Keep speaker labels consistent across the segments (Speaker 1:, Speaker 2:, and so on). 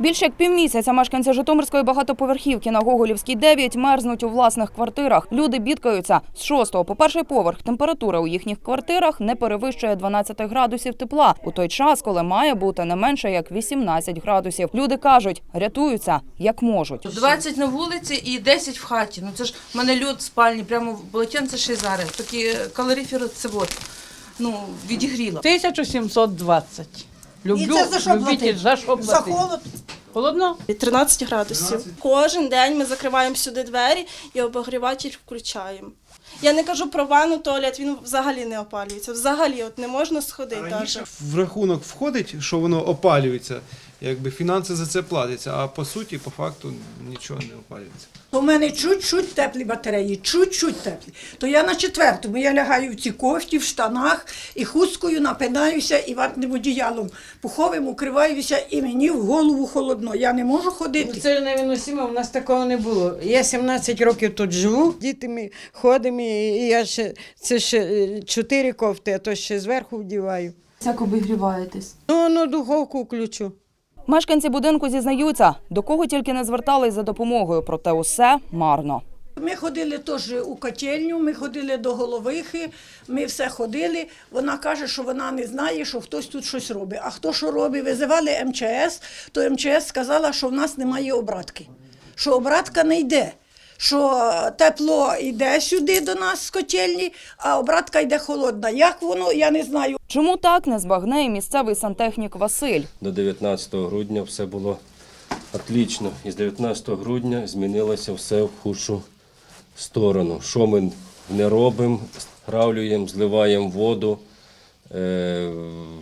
Speaker 1: Більше як півмісяця мешканці Житомирської багатоповерхівки на Гоголівській 9 мерзнуть у власних квартирах. Люди бідкаються. З шостого по перший поверх температура у їхніх квартирах не перевищує 12 градусів тепла у той час, коли має бути не менше як 18 градусів. Люди кажуть, рятуються як можуть.
Speaker 2: 20 на вулиці і 10 в хаті. Ну це ж в мене льод в спальні, прямо в полотенце ще й зараз. Такі калорифери це от, ну, відігріло.
Speaker 3: 1720. Люблю,
Speaker 4: І це за що
Speaker 3: любитель,
Speaker 4: платити?
Speaker 3: за що
Speaker 4: За холод.
Speaker 3: Холодно?
Speaker 5: 13 градусів. Кожен день ми закриваємо сюди двері і обогріватель включаємо. Я не кажу про ванну, туалет, він взагалі не опалюється. Взагалі, от не можна сходити Раніше.
Speaker 6: в рахунок входить, що воно опалюється, якби фінанси за це платяться, а по суті, по факту нічого не опалюється.
Speaker 4: У мене чуть-чуть теплі батареї, чуть-чуть теплі. То я на четвертому, я лягаю в цій кофті, в штанах, і хусткою напинаюся, і ватним одіялом пуховим укриваюся, і мені в голову холодно. Я не можу
Speaker 3: Ну,
Speaker 4: ходити.
Speaker 3: Це невиносимо, у нас такого не було. Я 17 років тут живу, дітьми ходимо, і я ще це ще е, чотири кофти, а то ще зверху вдіваю.
Speaker 2: Як обігріваєтесь?
Speaker 3: Ну, ну, духовку включу.
Speaker 1: Мешканці будинку зізнаються, до кого тільки не звертались за допомогою, проте усе марно.
Speaker 4: Ми ходили теж у котельню, ми ходили до головихи, ми все ходили. Вона каже, що вона не знає, що хтось тут щось робить. А хто що робить? Визивали МЧС, то МЧС сказала, що в нас немає обратки, що обратка не йде. Що тепло йде сюди до нас з котельні, а обратка йде холодна. Як воно, я не знаю.
Speaker 1: Чому так не збагне і місцевий сантехнік Василь?
Speaker 7: До 19 грудня все було отлично. І з 19 грудня змінилося все в худшу сторону. Що ми не робимо, стравлюємо, зливаємо воду, е,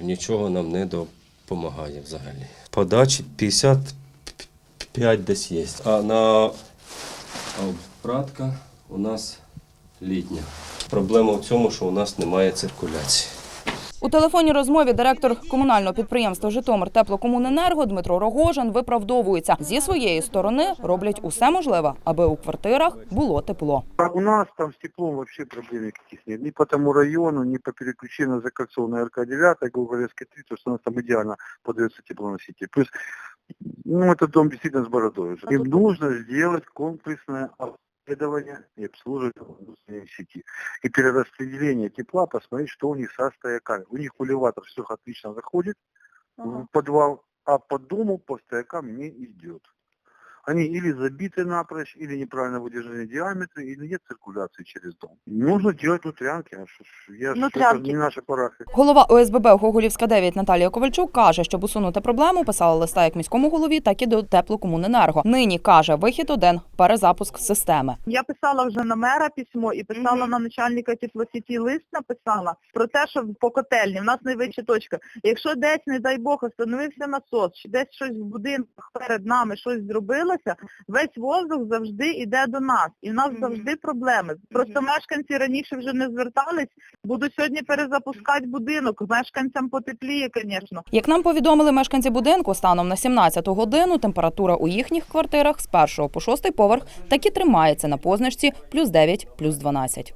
Speaker 7: нічого нам не допомагає взагалі. Подачі 55 десь є. А на обратка у нас літня. Проблема в цьому, що у нас немає циркуляції.
Speaker 1: У телефонній розмові директор комунального підприємства Житомир Теплокомуненерго Дмитро Рогожин виправдовується зі своєї сторони. Роблять усе можливе, аби у квартирах було тепло.
Speaker 8: У нас там с теплом вообще проблем никаких нет. Ни по тому району, ни по переключению закольцованной РК-9, Гоголевской 3, то что у нас там идеально подается теплоноситель. Плюс, ну, этот дом действительно с бородой уже. Им нужно сделать комплексное обследование и обслуживание внутренней сети. И перераспределение тепла, посмотреть, что у них со стояками. У них кулеватор все отлично заходит в подвал, а по дому по стоякам не идет. Они или забиты напрочь, или неправильно выдержаны диаметры, или нет циркуляции через дом. Нужно делать внутрянки. А что ж, я ж- это не наша парафия.
Speaker 1: Голова ОСББ Гоголівська 9 Наталія Ковальчук каже, щоб усунути проблему, писала листа як міському голові, так і до теплокомуненерго. Нині каже, вихід один перезапуск системи.
Speaker 9: Я писала вже на мера письмо і писала на начальника теплосіті лист написала про те, що по котельні в нас найвища точка. Якщо десь, не дай Бог, остановився насос, чи десь щось в будинках перед нами щось зробилося, весь воздух завжди йде до нас. І в нас завжди проблеми. Просто мешканці раніше вже не звертались, буду сьогодні перезапускати будинок. Мешканцям потепліє, звісно.
Speaker 1: Як нам повідомили мешканці будинку, станом на 17 годину температура у їхніх квартирах з першого по шостий поверх так і тримається на позначці плюс 9, плюс 12.